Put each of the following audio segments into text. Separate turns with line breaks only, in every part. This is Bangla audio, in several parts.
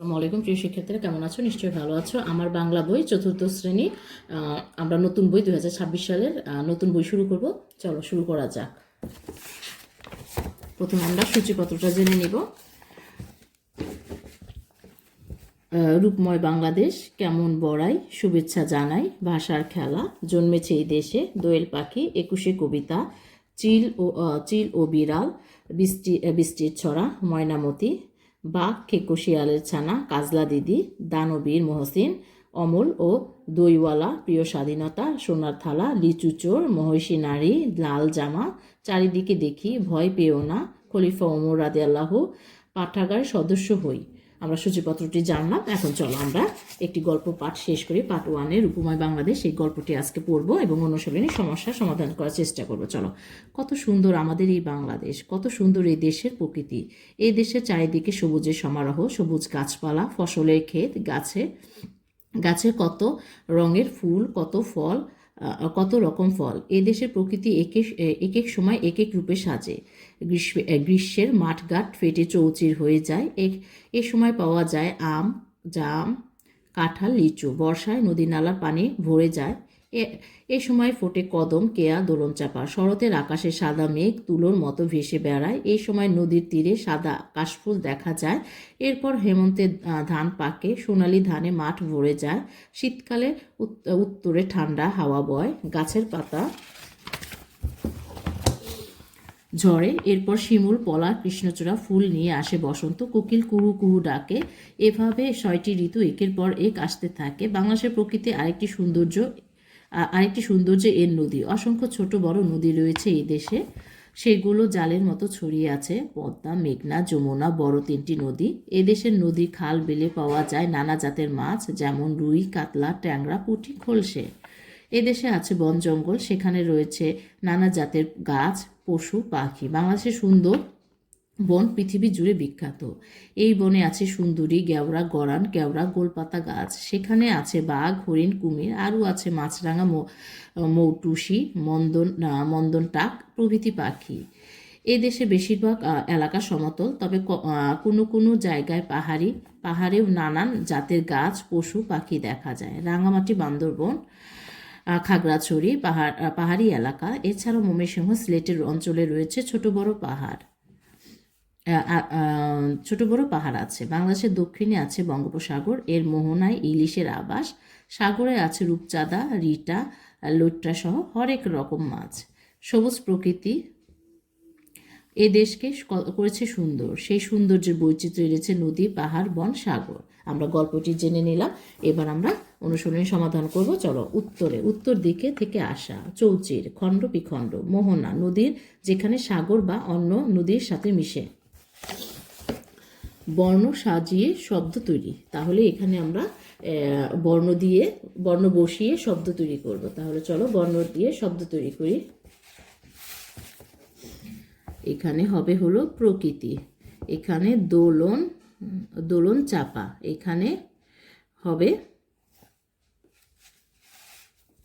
আসসালামু আলাইকুম। প্রিয় শিক্ষার্থীরা, কেমন আছো? নিশ্চয়ই ভালো আছো। আমার বাংলা বই চতুর্থ শ্রেণি আমরা নতুন বই দুই হাজার ছাব্বিশ সালের নতুন বই শুরু করব। চলো, শুরু করা যাক। প্রথমে আমরা সূচিপত্রটা জেনে নিব। রূপময় বাংলাদেশ, কেমন বড়াই, শুভেচ্ছা জানাই, ভাষার খেলা, জন্মেছে এই দেশে, দোয়েল পাখি, একুশে কবিতা, চিল ও চিল ও বিড়াল, বৃষ্টি, বৃষ্টির ছড়া, ময়নামতি বাঘ খেকু শিয়ালের ছানা কাজলা দিদি, দানবীর মহসিন, অমল ও দইওয়ালা, প্রিয় স্বাধীনতা, সোনার থালা, লিচু চোর মহিষী নারী, লাল জামা, চারিদিকে দেখি, ভয় পেও না, খলিফা ওমর রাদে আল্লাহ পাঠাগার সদস্য হই। আমরা সূচিপত্রটি জানলাম। এখন চলো আমরা একটি গল্প পাঠ শেষ করি। পার্ট ওয়ানের উপময় বাংলাদেশ এই গল্পটি আজকে পড়ব এবং অনুশীলনী সমস্যার সমাধান করার চেষ্টা করব। চলো, কত সুন্দর আমাদের এই বাংলাদেশ, কত সুন্দর এই দেশের প্রকৃতি। এই দেশের চারিদিকে সবুজের সমারোহ, সবুজ গাছপালা, ফসলের ক্ষেত, গাছে গাছে কত রঙের ফুল, কত ফল কত রকম ফল? এ দেশের প্রকৃতি এক এক সময় এক এক রূপে সাজে। গ্রীষ্মে গ্রীষ্মের মাঠঘাট ফেটে চৌচির হয়ে যায়। এক এ সময় পাওয়া যায় আম, জাম, কাঁঠাল, লিচু। বর্ষায় নদী নালার পানি ভরে যায়। এ সময় ফোটে কদম, কেয়া দোলন চাপা শরতের আকাশে সাদা মেঘ, তুলোর মতো ভেসে বেড়ায়। এই সময় নদীর তীরে সাদা কাশফুল দেখা যায়। এরপর হেমন্তে ধান পাকে। সোনালি ধানে মাঠ ভরে যায়। শীতকালে উত- উত্তরে ঠান্ডা হাওয়া বয়। গাছের পাতা ঝড়ে এরপর শিমুল পলা কৃষ্ণচূড়া ফুল নিয়ে আসে বসন্ত। কোকিল কুহু কুহু ডাকে। এভাবে ছয়টি ঋতু একের পর এক আসতে থাকে। বাংলাদেশের প্রকৃতি আরেকটি সৌন্দর্য আরেকটি সৌন্দর্য এর নদী। অসংখ্য ছোট বড় নদী রয়েছে এই দেশে। সেগুলো জালের মতো ছড়িয়ে আছে। পদ্মা, মেঘনা, যমুনা বড় তিনটি নদী। এদেশের নদী খাল বিলে পাওয়া যায় নানা জাতের মাছ, যেমন রুই, কাতলা, ট্যাংরা, পুঁটি, খোলসে। এদেশে আছে বন জঙ্গল। সেখানে রয়েছে নানা জাতের গাছ, পশু, পাখি। বাংলাদেশের সুন্দর বন পৃথিবী জুড়ে বিখ্যাত। এই বনে আছে সুন্দরী, গেওড়া, গরান কেওড়া গোলপাতা গাছ। সেখানে আছে বাঘ, হরিণ, কুমির, আরও আছে মাছরাঙা মৌটুসি, মন্দন মন্দন টাক প্রভৃতি পাখি। এই দেশে বেশিরভাগ এলাকা সমতল, তবে কোনো কোনো জায়গায় পাহাড়ি, পাহাড়েও নানান জাতের গাছ, পশু, পাখি দেখা যায়। রাঙামাটি বান্দরবন খাগড়াছড়ি, পাহাড়, পাহাড়ি এলাকা। এছাড়াও ময়মনসিংহ, সিলেটের অঞ্চলে রয়েছে ছোট বড় পাহাড়। ছোট বড় পাহাড় আছে। বাংলাদেশের দক্ষিণে আছে বঙ্গোপসাগর, এর মোহনায় ইলিশের আবাস, সাগরে আছে রূপচাঁদা, রিটা, লুট্টা সহ হরেক রকম মাছ। সবুজ প্রকৃতি। এ দেশকে করেছে সুন্দর। সেই সৌন্দর্যের বৈচিত্র্য এনেছে নদী, পাহাড়, বন, সাগর। আমরা গল্পটি জেনে নিলাম। এবার আমরা অনুসরণের সমাধান করব। চলো উত্তরে, উত্তর দিকে থেকে আসা। চৌচির খণ্ড বিখণ্ড মোহনা নদীর যেখানে সাগর বা অন্য নদীর সাথে মিশে। বর্ণ সাজিয়ে শব্দ তৈরি। তাহলে এখানে আমরা বর্ণ দিয়ে, বর্ণ বসিয়ে শব্দ তৈরি করব। তাহলে চলো বর্ণ দিয়ে শব্দ তৈরি করি। এখানে হবে হলো প্রকৃতি। এখানে দোলন দোলন চাপা। এখানে হবে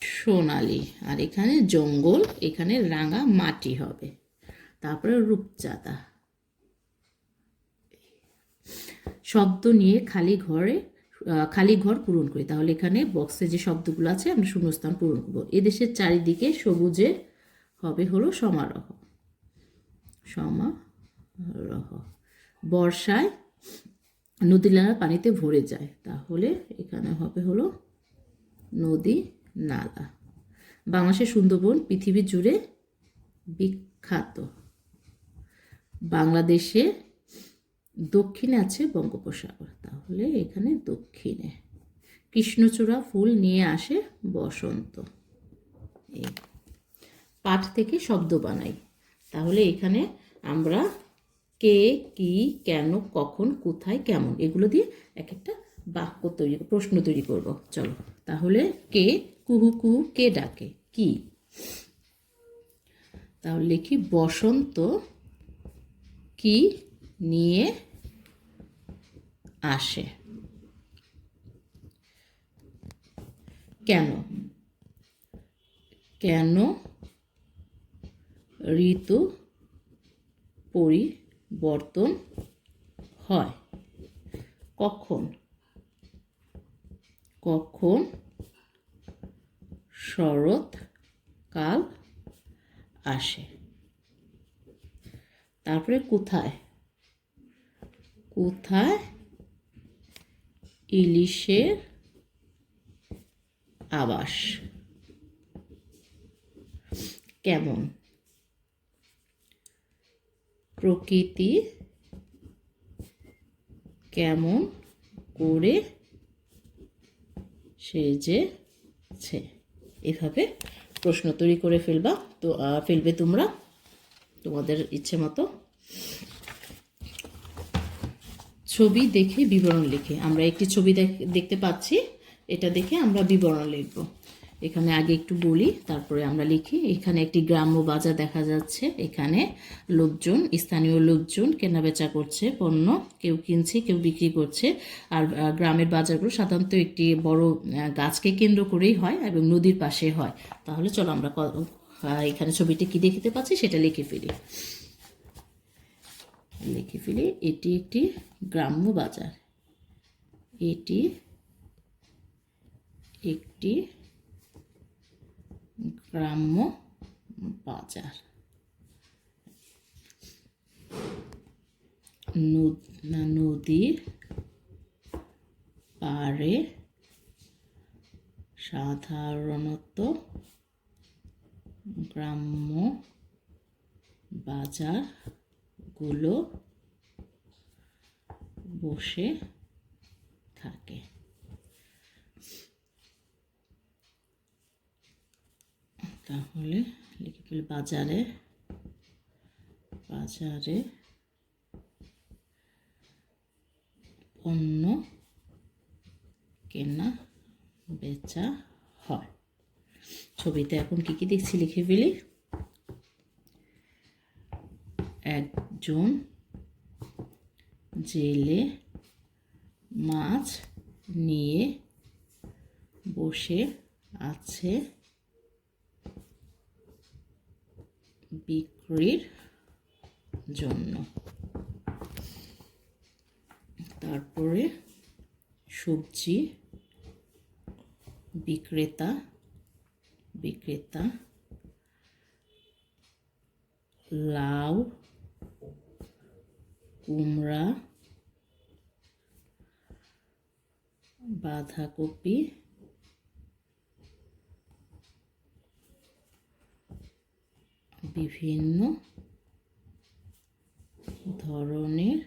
সোনালি। আর এখানে জঙ্গল, এখানে রাঙা মাটি হবে। তারপরে রূপচাঁদা। শব্দ নিয়ে খালি ঘরে খালি ঘর পূরণ করি। তাহলে এখানে বক্সে যে শব্দগুলো আছে, আমরা শূন্যস্থান পূরণ করব। এদেশের চারিদিকে সবুজে হবে হলো সমারোহ। সমারোহ। বর্ষায় নদী নালা পানিতে ভরে যায়। তাহলে এখানে হবে হলো নদী নালা বাংলাদেশের সুন্দরবন পৃথিবী জুড়ে বিখ্যাত। বাংলাদেশে দক্ষিণে আছে বঙ্গোপসাগর। তাহলে এখানে দক্ষিণে। কৃষ্ণচূড়া ফুল নিয়ে আসে বসন্ত। এই পাঠ থেকে শব্দ বানাই। তাহলে এখানে আমরা কে, কি, কেন, কখন, কোথায়, কেমন এগুলো দিয়ে এক একটা বাক্য তৈরি, প্রশ্ন তৈরি করব। চলো, তাহলে কে, কুহু কুহু, কে ডাকে? কি? তাহলে লিখি বসন্ত, কি নিয়ে আসে। কেন? কেন ঋতু পরিবর্তন হয়? কখন? কখন শরৎকাল আসে? তারপরে কোথায়? কোথায় ইলিশের আবাস। কেমন? প্রকৃতি কেমন করে সেজেছে? এভাবে প্রশ্ন তৈরি করে ফেলবা। তো ফেলবে তোমরা, তোমাদের ইচ্ছে মতো। ছবি দেখে বিবরণ লিখে। আমরা একটি ছবি দেখ- দেখতে পাচ্ছি, এটা দেখে আমরা বিবরণ লিখব। এখানে আগে একটু বলি, তারপরে আমরা লিখি। এখানে একটি গ্রাম্য বাজার দেখা যাচ্ছে। এখানে লোকজন, স্থানীয় লোকজন কেনাবেচা করছে পণ্য। কেউ কিনছে, কেউ বিক্রি করছে। আর গ্রামের বাজারগুলো সাধারণত একটি বড় গাছকে কেন্দ্র করেই হয় এবং নদীর পাশে হয়। তাহলে চলো আমরা এখানে ছবিটি কি দেখতে পাচ্ছি সেটা লিখে ফেলি। লিখে ফেলি এটি একটি গ্রাম্য বাজার। এটি একটি গ্রাম্য বাজার। নদীর পাড়ে সাধারণত গ্রাম্য বাজারগুলো বসে থাকে। তাহলে লিখে ফেলি বাজারে বাজারে পণ্য কেনা বেচা হয়। ছবিতে এখন কি কি দেখছি লিখে ফেলি? একজন জেলে মাছ নিয়ে বসে আছে বিক্রির জন্য। তারপরে সবজি বিক্রেতা বিক্রেতা লাউ কুমড়া বাঁধাকপি বিভিন্ন ধরনের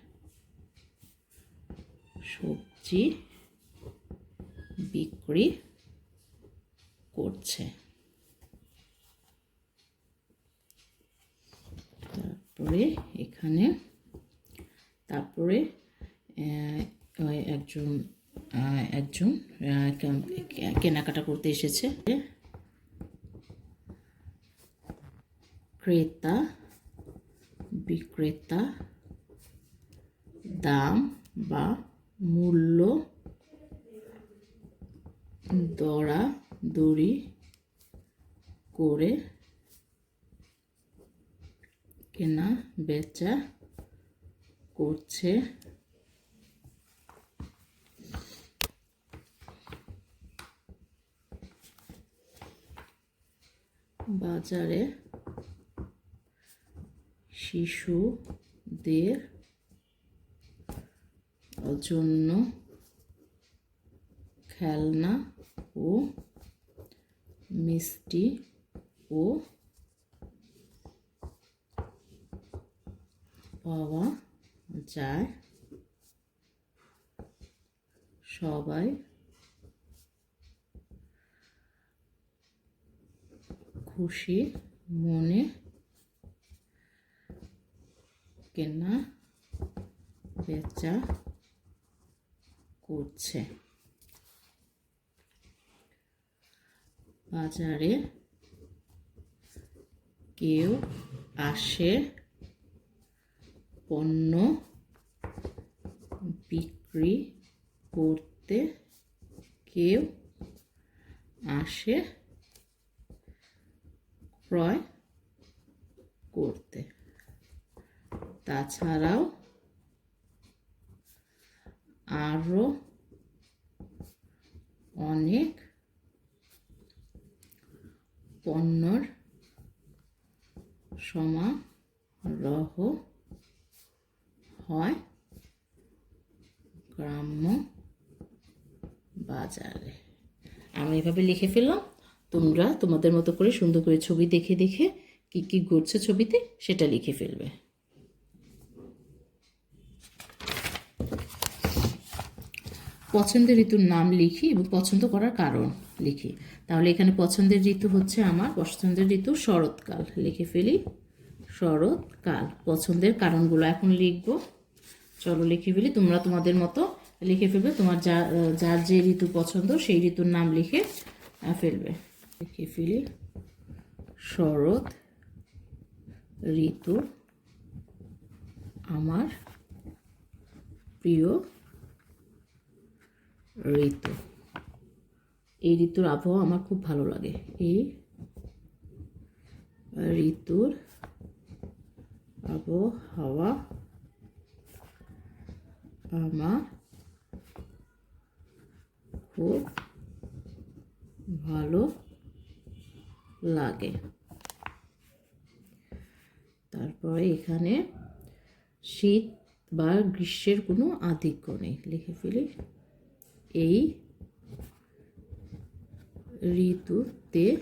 সবজি বিক্রি করছে। তারপরে এখানে তারপরে একজন একজন কেনাকাটা করতে এসেছে। ক্রেতা, বিক্রেতা, দাম বা মূল্য দরাদরি করে কেনা, বেচা করছে। বাজারে শিশুদের জন্য খেলনা ও মিষ্টি ও পাওয়া যায় সবাই। খুশি মনে। কেনা বেচা করছে। বাজারে কেউ আসে পণ্য বিক্রি করতে কেউ আসে ক্রয় করতে। তাছাড়াও আরও অনেক পণ্যর সমারোহ হয়। গ্রাম্য বাজারে। আমি এভাবে লিখে ফেললাম, তোমরা তোমাদের মতো করে সুন্দর করে ছবি দেখে দেখে কি কি ঘটছে ছবিতে সেটা লিখে ফেলবে। পছন্দের ঋতুর নাম লিখি এবং পছন্দ করার কারণ লিখি। তাহলে এখানে পছন্দের ঋতু হচ্ছে আমার, পছন্দের ঋতু শরৎকাল। লিখে ফেলি, শরৎকাল। পছন্দের কারণগুলো এখন লিখব। চলো লিখে ফেলি, তোমরা তোমাদের মতো লিখে ফেলবে, তোমার যা, যার যে ঋতু পছন্দ সেই ঋতুর নাম লিখে ফেলবে। লিখে ফেলি, শরৎ ঋতু আমার প্রিয় ঋতু। এই ঋতুর আবহাওয়া আমার খুব ভালো লাগে। এই ঋতুর আবহাওয়া আমার খুব ভালো লাগে। তারপরে এখানে শীত বা গ্রীষ্মের কোনো আধিক্য নেই। লিখে ফেলি। এই ঋতুতে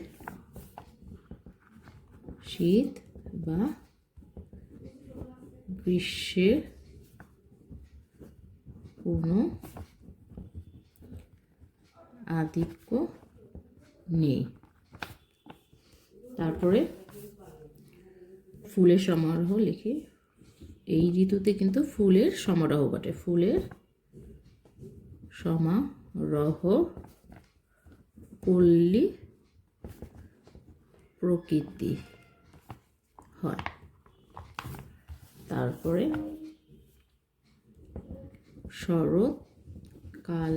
শীত বা গ্রীষ্মের কোনো আধিক্য নেই। তারপরে ফুলের সমারোহ লিখি। এই ঋতুতে কিন্তু ফুলের সমারোহ ঘটে ফুলের সমারোহ পল্লী প্রকৃতি হয়। তারপরে শরৎকালের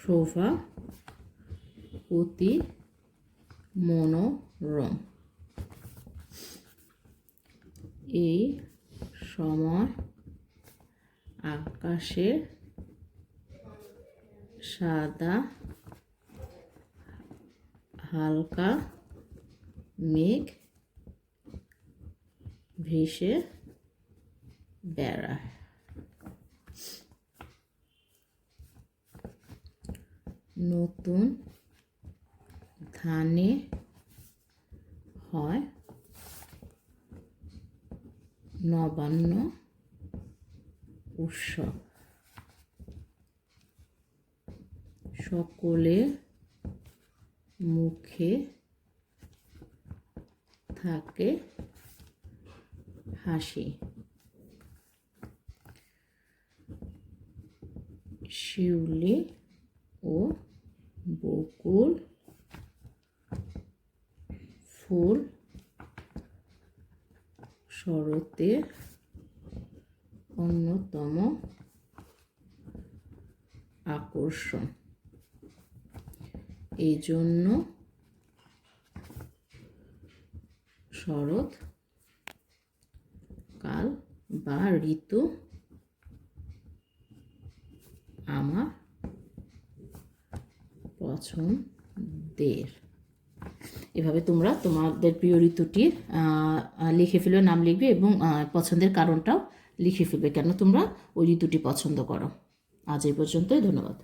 শোভা অতি মনোরম। এই সময় আকাশে সাদা হালকা মেঘ ভেসে বেড়ায়। নতুন ধানে হয় নবান্ন উৎসব। সকলের মুখে থাকে হাসি। শিউলি ও বকুল ফুল শরতের অন্যতম আকর্ষণ। এই জন্য শরৎ কাল বা ঋতু আমার পছন্দের এভাবে তোমরা তোমাদের প্রিয় ঋতুটির লিখে ফেলবে, নাম লিখবে এবং পছন্দের কারণটাও লিখে ফেলবে। কেন তোমরা ওই ঋতুটি পছন্দ করো? আজ এই পর্যন্তই, ধন্যবাদ।